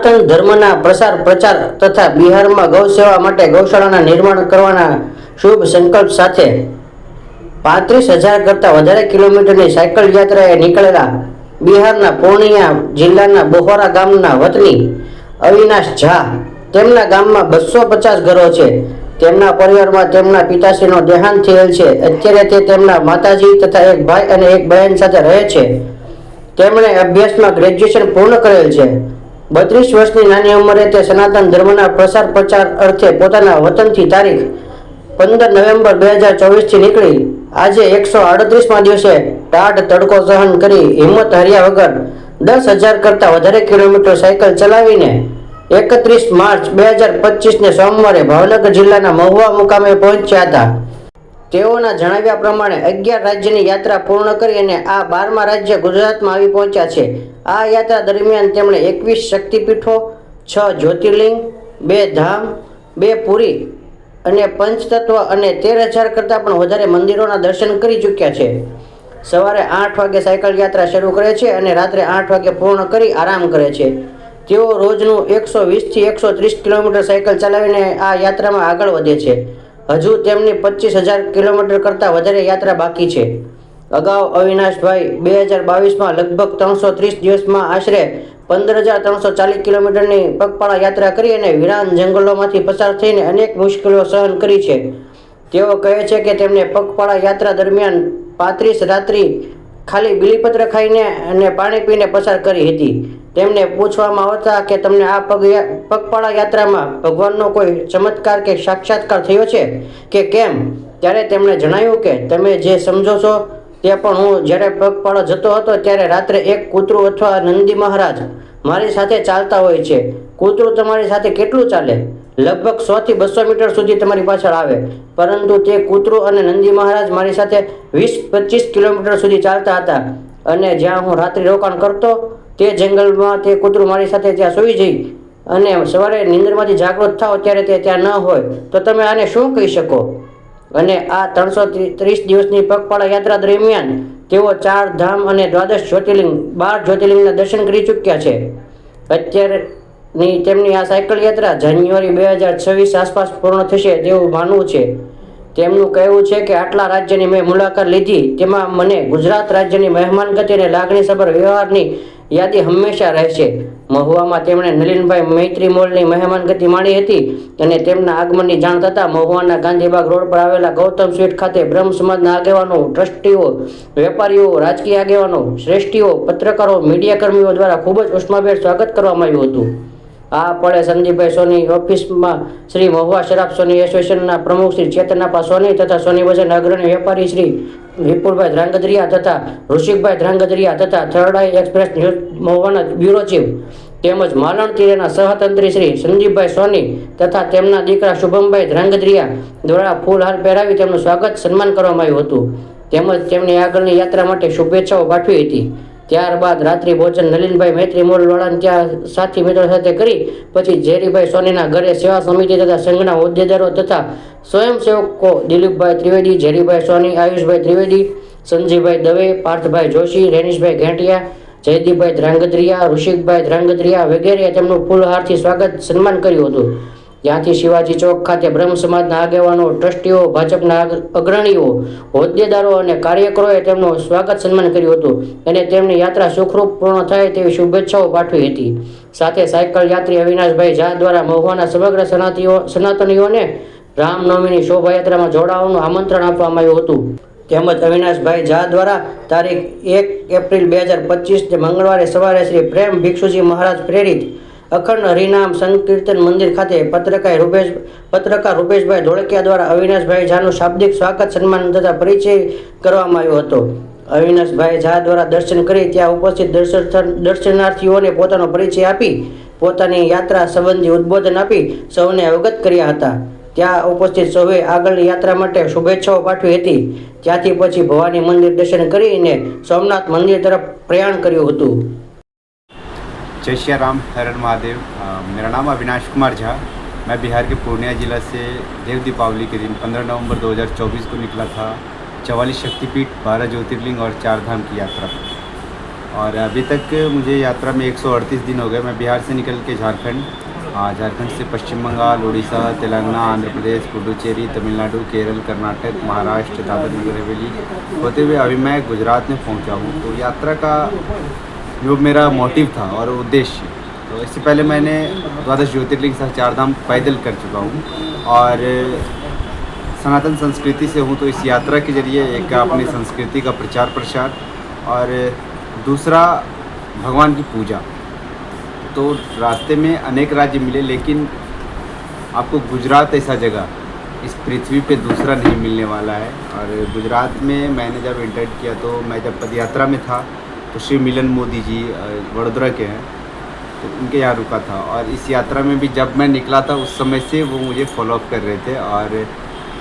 સનાતન ધર્મના પ્રસાર પ્રચાર તથા બિહારમાં ગૌ સેવા માટે ગૌશાળાના નિર્માણ કરવાના શુભ સંકલ્પ સાથે પાંત્રીસ હજાર કરતાં વધારે કિલોમીટરની સાયકલ યાત્રાએ નીકળેલા બિહારના પૂર્ણિયા જિલ્લાના બોહોરા ગામના વતની અવિનાશ ઝા તેમના ગામમાં બસો પચાસ ઘરો છે. તેમના પરિવારમાં તેમના પિતાશ્રીનો દેહાંત થયેલ છે. અત્યારે તે તેમના માતાજી તથા એક ભાઈ અને એક બહેન સાથે રહે છે. તેમણે અભ્યાસમાં ગ્રેજ્યુએશન પૂર્ણ કરેલ છે. બત્રીસ વર્ષની નાની ઉંમરે તે સનાતન ધર્મના પ્રસાર પ્રચાર અર્થે પોતાના વતનથી તારીખ પંદર નવેમ્બર બે હજાર ચોવીસથી નીકળી. આજે એકસો આડત્રીસમાં દિવસે ટાઢ તડકો સહન કરી હિંમત હાર્યા વગર દસ હજાર કરતાં વધારે કિલોમીટર સાયકલ ચલાવીને એકત્રીસ માર્ચ બે હજાર પચીસને સોમવારે ભાવનગર જિલ્લાના મહુવા મુકામે પહોંચ્યા હતા. તેઓના જણાવ્યા પ્રમાણે અગિયાર રાજ્યની યાત્રા પૂર્ણ કરી અને આ બારમા રાજ્ય ગુજરાતમાં આવી પહોંચ્યા છે. આ યાત્રા દરમિયાન તેમણે એકવીસ શક્તિપીઠો, છ જ્યોતિર્લિંગ, બે ધામ, બે પુરી અને પંચતત્વ અને તેર હજાર કરતાં પણ વધારે મંદિરોના દર્શન કરી ચૂક્યા છે. સવારે આઠ વાગે સાયકલ યાત્રા શરૂ કરે છે અને રાત્રે આઠ વાગે પૂર્ણ કરી આરામ કરે છે. તેઓ રોજનું એકસો વીસથી એકસો ત્રીસ કિલોમીટર સાયકલ ચલાવીને આ યાત્રામાં આગળ વધે છે. હજુ તેમની પચીસ હજાર કિલોમીટર કરતાં વધારે યાત્રા બાકી છે. અગાઉ અવિનાશભાઈ બે હજાર બાવીસમાં લગભગ ત્રણસો ત્રીસ દિવસમાં આશરે પંદર હજાર ત્રણસો ચાલીસ કિલોમીટરની પગપાળા યાત્રા કરી અને વિરાન જંગલોમાંથી પસાર થઈને અનેક મુશ્કેલીઓ સહન કરી છે. તેઓ કહે છે કે તેમને પગપાળા યાત્રા દરમિયાન પાંત્રીસ રાત્રિ ખાલી બીલીપત્ર ખાઈને અને પાણી પીને પસાર કરી હતી. તેમને પૂછવામાં આવતા કે તમને આ પગ પગપાળા યાત્રામાં ભગવાનનો કોઈ ચમત્કાર કે સાક્ષાત્કાર થયો છે કે કેમ? ત્યારે તેમણે જણાવ્યું કે તમે જે સમજો છો તે પણ હું જ્યારે પગપાળો જતો હતો ત્યારે રાત્રે એક કૂતરું અથવા નંદી મહારાજ મારી સાથે ચાલતા હોય છે. કૂતરું તમારી સાથે કેટલું ચાલે? લગભગ સો થી બસો મીટર સુધી તમારી પાછળ આવે. પરંતુ તે કૂતરું અને નંદી મહારાજ મારી સાથે વીસ પચીસ કિલોમીટર સુધી ચાલતા હતા. અને જ્યાં હું રાત્રિ રોકાણ કરતો, તે જંગલમાં તે કૂતરું મારી સાથે ત્યાં સૂઈ જઈ અને સવારે નિંદરમાંથી જાગૃત થાવ ત્યારે તે ત્યાં ન હોય. તો તમે આને શું કહી શકો? અને આ ત્રણસો ત્રીસ દિવસની પગપાળા યાત્રા દરમિયાન તેઓ ચાર ધામ અને દ્વાદશ જ્યોતિર્લિંગ, બાર જ્યોતિર્લિંગના દર્શન કરી ચૂક્યા છે. અત્યારની તેમની આ સાયકલ યાત્રા જાન્યુઆરી બે હજાર છવ્વીસ આસપાસ પૂર્ણ થશે તેવું માનવું છે. તેમનું કહેવું છે કે આટલા રાજ્યની મેં મુલાકાત લીધી, તેમાં મને ગુજરાત રાજ્યની મહેમાનગતિ અને લાગણીસભર વ્યવહારની યાદી હંમેશા રહેશે. મહુવામાં તેમણે નલિનભાઈ મૈત્રી મોલની મહેમાનગતિ માણી હતી અને તેમના આગમનની જાણ થતાં મહુવાના ગાંધીબાગ રોડ પર આવેલા ગૌતમ સ્વીટ ખાતે બ્રહ્મ સમાજના આગેવાનો, ટ્રસ્ટીઓ, વેપારીઓ, રાજકીય આગેવાનો, શ્રેષ્ઠીઓ, પત્રકારો મીડિયા કર્મીઓ દ્વારા ખૂબ જ ઉષ્માભેર સ્વાગત કરવામાં આવ્યું હતું. આ પળે સંદીપભાઈ સોની ઓફિસમાં શ્રી મહુવા શરાબ સોની એસોસિએશનના પ્રમુખ શ્રી ચેતનાપા સોની તથા સોની બજારના અગ્રણી વેપારી શ્રી વિપુલભાઈ ધ્રાંગધરિયા તથા ઋષિકભાઈ ધ્રાંગધરિયા તથા થર્ડ આઈ એક્સપ્રેસ ન્યૂઝ મહુવાના બ્યુરો ચીફ તેમજ માલણ તીરેના સહતંત્રી શ્રી સંદીપભાઈ સોની તથા તેમના દીકરા શુભમભાઈ ધ્રાંગધરિયા દ્વારા ફૂલહાર પહેરાવી તેમનું સ્વાગત સન્માન કરવામાં આવ્યું હતું. તેમજ તેમની આગળની યાત્રા માટે શુભેચ્છાઓ પાઠવી હતી. ત્યારબાદ રાત્રિ ભોજન નલિનભાઈ મૈત્રી મોલવાળાને ત્યાં સાથી મિત્રો સાથે કરી, પછી ઝેરીભાઈ સોનીના ઘરે સેવા સમિતિ તથા સંઘના હોદ્દેદારો તથા સ્વયંસેવકો દિલીપભાઈ ત્રિવેદી, ઝેરીભાઈ સોની, આયુષભાઈ ત્રિવેદી સંજીભાઈ દવે, પાર્થભાઈ જોશી, રેનીશભાઈ ઘેંટિયા, જયદીપભાઈ ધ્રાંગધ્રિયા, ઋષિકભાઈ ધ્રાંગધ્રિયા વગેરે તેમનું ફૂલહારથી સ્વાગત સન્માન કર્યું હતું. ત્યાંથી શિવાજી ચોક ખાતે બ્રહ્મ સમાજના આગેવાનો, ટ્રસ્ટીઓ, ભાજપના અગ્રણીઓ, હોદ્દેદારો અને કાર્યકરોએ તેમનું સ્વાગત સન્માન કર્યું હતું અને તેમની યાત્રા સુખરૂપ પૂર્ણ થાય તેવી શુભેચ્છાઓ પાઠવી હતી. સાથે સાયકલ યાત્રી અવિનાશભાઈ ઝા દ્વારા મહુવાના સમગ્ર સનાતીઓ, સનાતનીઓને રામનવમીની શોભાયાત્રામાં જોડાવાનું આમંત્રણ આપવામાં આવ્યું હતું. તેમજ અવિનાશભાઈ ઝા દ્વારા તારીખ એક એપ્રિલ બે હજાર પચીસને મંગળવારે સવારે શ્રી પ્રેમ ભિક્ષુજી મહારાજ પ્રેરિત અખંડ હરિનામ સંકીર્તન મંદિર ખાતે પત્રકાર રૂપેશ પત્રકાર રૂપેશભાઈ ધોળકિયા દ્વારા અવિનાશભાઈ ઝાનું શાબ્દિક સ્વાગત સન્માન તથા પરિચય કરવામાં આવ્યો હતો. અવિનાશભાઈ ઝા દ્વારા દર્શન કરી ત્યાં ઉપસ્થિત દર્શન દર્શનાર્થીઓને પોતાનો પરિચય આપી, પોતાની યાત્રા સંબંધી ઉદ્બોધન આપી સૌને અવગત કર્યા હતા. ત્યાં ઉપસ્થિત સૌએ આગળની યાત્રા માટે શુભેચ્છાઓ પાઠવી હતી. ત્યાંથી પછી ભવાની મંદિર દર્શન કરીને સોમનાથ મંદિર તરફ પ્રયાણ કર્યું હતું. जय श्री राम हर हर महादेव। मेरा नाम अविनाश कुमार झा। मैं बिहार के पूर्णिया जिला से देव दीपावली के दिन 15 नवंबर 2024 को निकला था, चवालीस शक्तिपीठ, बारह ज्योतिर्लिंग और चार धाम की यात्रा। और अभी तक मुझे यात्रा में 138 दिन हो गए। मैं बिहार से निकल के झारखंड झारखंड से पश्चिम बंगाल, उड़ीसा, तेलंगाना, आंध्र प्रदेश, पुडुचेरी, तमिलनाडु, केरल, कर्नाटक, महाराष्ट्र, दादर नगर, हवेली। होते हुए अभी मैं गुजरात में पहुँचा हूँ। तो यात्रा का जो मेरा मोटिव था और उद्देश्य। तो इससे पहले मैंने द्वादश ज्योतिर्लिंग सह चार धाम पैदल कर चुका हूँ और सनातन संस्कृति से हूँ तो इस यात्रा के ज़रिए एक अपनी संस्कृति का प्रचार प्रसार और दूसरा भगवान की पूजा। तो रास्ते में अनेक राज्य मिले, लेकिन आपको गुजरात ऐसा जगह, इस पृथ्वी पे दूसरा नहीं मिलने वाला है। और गुजरात में मैंने जब इंटर किया तो मैं जब पदयात्रा में था तो श्री मिलन मोदी जी वडोदरा के हैं तो उनके यहाँ रुका था। और इस यात्रा में भी जब मैं निकला था, उस समय से वो मुझे फॉलोअप कर रहे थे। और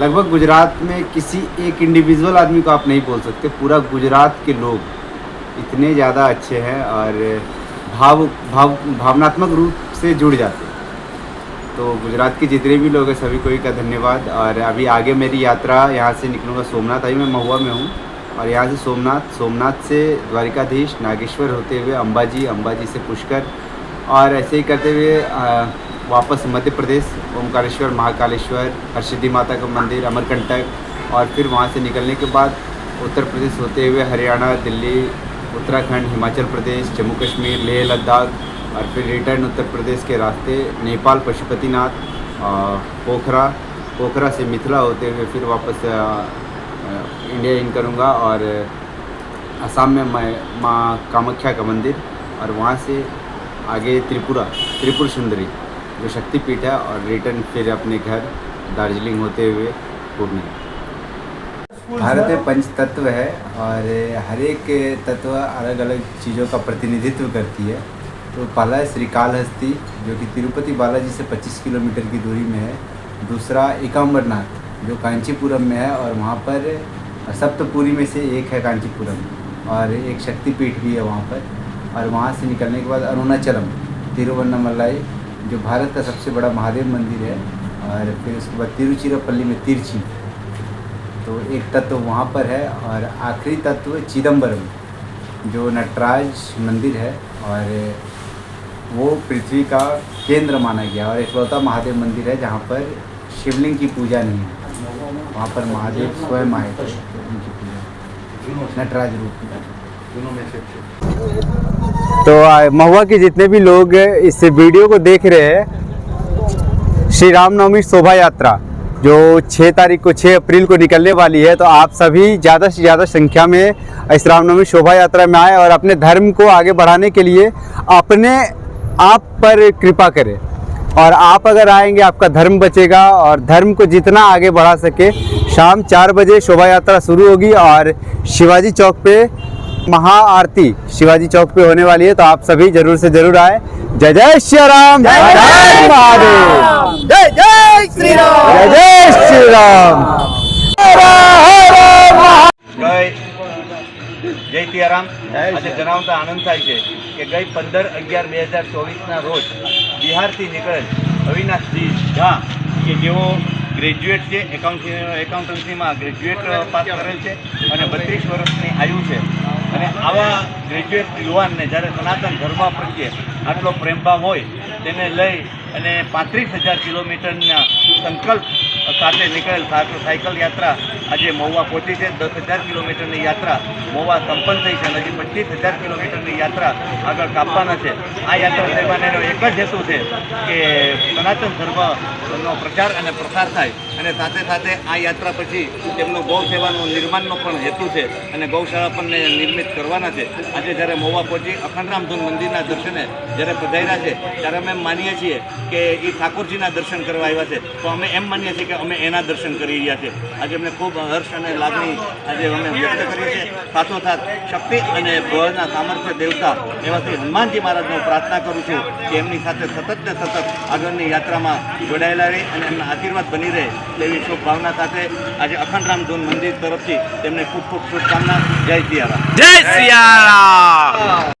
लगभग गुजरात में किसी एक इंडिविजुअल आदमी को आप नहीं बोल सकते, पूरा गुजरात के लोग इतने ज़्यादा अच्छे हैं और भाव भाव, भावनात्मक रूप से जुड़ जाते हैं। तो गुजरात के जितने भी लोग हैं, सभी को ही का धन्यवाद। और अभी आगे मेरी यात्रा यहाँ से निकलूँगा, सोमनाथ अभी मैं महुआ में हूँ। और यहाँ से सोमनाथ सोमनाथ से द्वारिकाधीश नागेश्वर होते हुए अंबाजी अंबाजी से पुष्कर और ऐसे ही करते हुए वापस मध्य प्रदेश ओमकारेश्वर महाकालेश्वर, हरसिद्धि माता का मंदिर, अमरकंटक और फिर वहाँ से निकलने के बाद उत्तर प्रदेश होते हुए हरियाणा, दिल्ली, उत्तराखंड, हिमाचल प्रदेश, जम्मू कश्मीर, लेह, लद्दाख और फिर रिटर्न उत्तर प्रदेश के रास्ते नेपाल, पशुपतिनाथ पोखरा पोखरा से मिथिला होते हुए फिर वापस इंडिया इन करूँगा और असम में मैं माँ कामाख्या का मंदिर और वहाँ से आगे त्रिपुरा त्रिपुर सुंदरी जो शक्तिपीठ है और रिटर्न फिर अपने घर दार्जिलिंग होते हुए पूर्णिया भारत में पंच तत्व है और हर एक तत्व अलग अलग चीज़ों का प्रतिनिधित्व करती है। तो पहला है श्रीकालहस्ती जो कि तिरुपति बालाजी से 25 किलोमीटर की दूरी में है। दूसरा एकाम्बरनाथ जो कांचीपुरम में है और वहाँ पर सप्तपुरी में से एक है कांचीपुरम और एक शक्तिपीठ भी है वहाँ पर और वहाँ से निकलने के बाद अरुणाचलम, तिरुवन्नमलाई, जो भारत का सबसे बड़ा महादेव मंदिर है और फिर उसके बाद तिरुचिरापल्ली में तिरची तो एक तत्व वहाँ पर है और आखिरी तत्व चिदम्बरम जो नटराज मंदिर है और वो पृथ्वी का केंद्र माना गया और इकलौता महादेव मंदिर है जहाँ पर शिवलिंग की पूजा नहीं है वहाँ पर महादेव स्वयं आए थे। उनकी पूजा नटराज रूप तो महुआ के जितने भी लोग इस वीडियो को देख रहे हैं, श्री रामनवमी शोभा यात्रा, जो 6 तारीख को 6 अप्रैल को निकलने वाली है तो आप सभी ज़्यादा से ज़्यादा संख्या में इस रामनवमी शोभा यात्रा में आए और अपने धर्म को आगे बढ़ाने के लिए अपने आप पर कृपा करें। और आप अगर आएँगे आपका धर्म बचेगा और धर्म को जितना आगे बढ़ा सके शाम चार बजे शोभा यात्रा शुरू होगी और शिवाजी चौक पे महाआरती शिवाजी चौक पे होने वाली है तो आप सभी ज़रूर से ज़रूर आए। जय जय श्री राम। जय जय महादेव जय जय श्री राम। जय जय श्री राम। જય તિયારામ. આજે જણાવતા આનંદ થાય છે કે ગઈ પંદર અગિયાર બે હજાર ચોવીસના રોજ બિહારથી નીકળેલ અવિનાશજી ઝા કે જેઓ ગ્રેજ્યુએટ છે એકાઉન્ટન્સી એકાઉન્ટન્સીમાં ગ્રેજ્યુએટ પાસ કરેલ છે અને બત્રીસ વર્ષની આયુ છે. અને આવા ગ્રેજ્યુએટ યુવાનને જ્યારે સનાતન ધર્મ પ્રત્યે આટલો પ્રેમભાવ હોય તેને લઈ અને પાંત્રીસ હજાર કિલોમીટરના સંકલ્પ સાથે નીકળેલ સાયકલ યાત્રા આજે મહુવા પહોંચી છે. દસ હજાર કિલોમીટરની યાત્રા મહુવા સંપન્ન થઈ છે અને હજી પચીસ હજાર કિલોમીટરની યાત્રા આગળ કાપવાના છે. આ યાત્રા સેવાનો એક જ હેતુ છે કે સનાતન ધર્મનો પ્રચાર અને પ્રસાર થાય. અને સાથે સાથે આ યાત્રા પછી તેમનો ગૌ સેવાનું નિર્માણનો પણ હેતુ છે અને ગૌશાળા પણ નિર્મિત કરવાના છે. આજે જ્યારે મોવા પહોંચી અખંડરામધૂન મંદિરના દર્શને જ્યારે પધાર્યા છે, ત્યારે અમે માનીએ છીએ કે એ ઠાકોરજીના દર્શન કરવા આવ્યા છે. તો અમે એમ માનીએ છીએ કે અમે એના દર્શન કરી રહ્યા છે. આજે અમને ખૂબ હર્ષ અને લાગણી આજે અમે વ્યક્ત કરી છે સાથોસાથ શક્તિ અને બળના સામર્થ્ય દેવતા એવા શ્રી હનુમાનજી મહારાજનો પ્રાર્થના કરું છું કે એમની સાથે સતત ને સતત આગળની યાત્રામાં જોડાયેલા રહે અને એમના આશીર્વાદ બની રહે. દેવી શુભ ભાવના સાથે આજે અખંડ રામ ધૂન મંદિર તરફથી તેમને ખૂબ ખૂબ શુભકામના. જય સિયારામ. જય સિયારામ.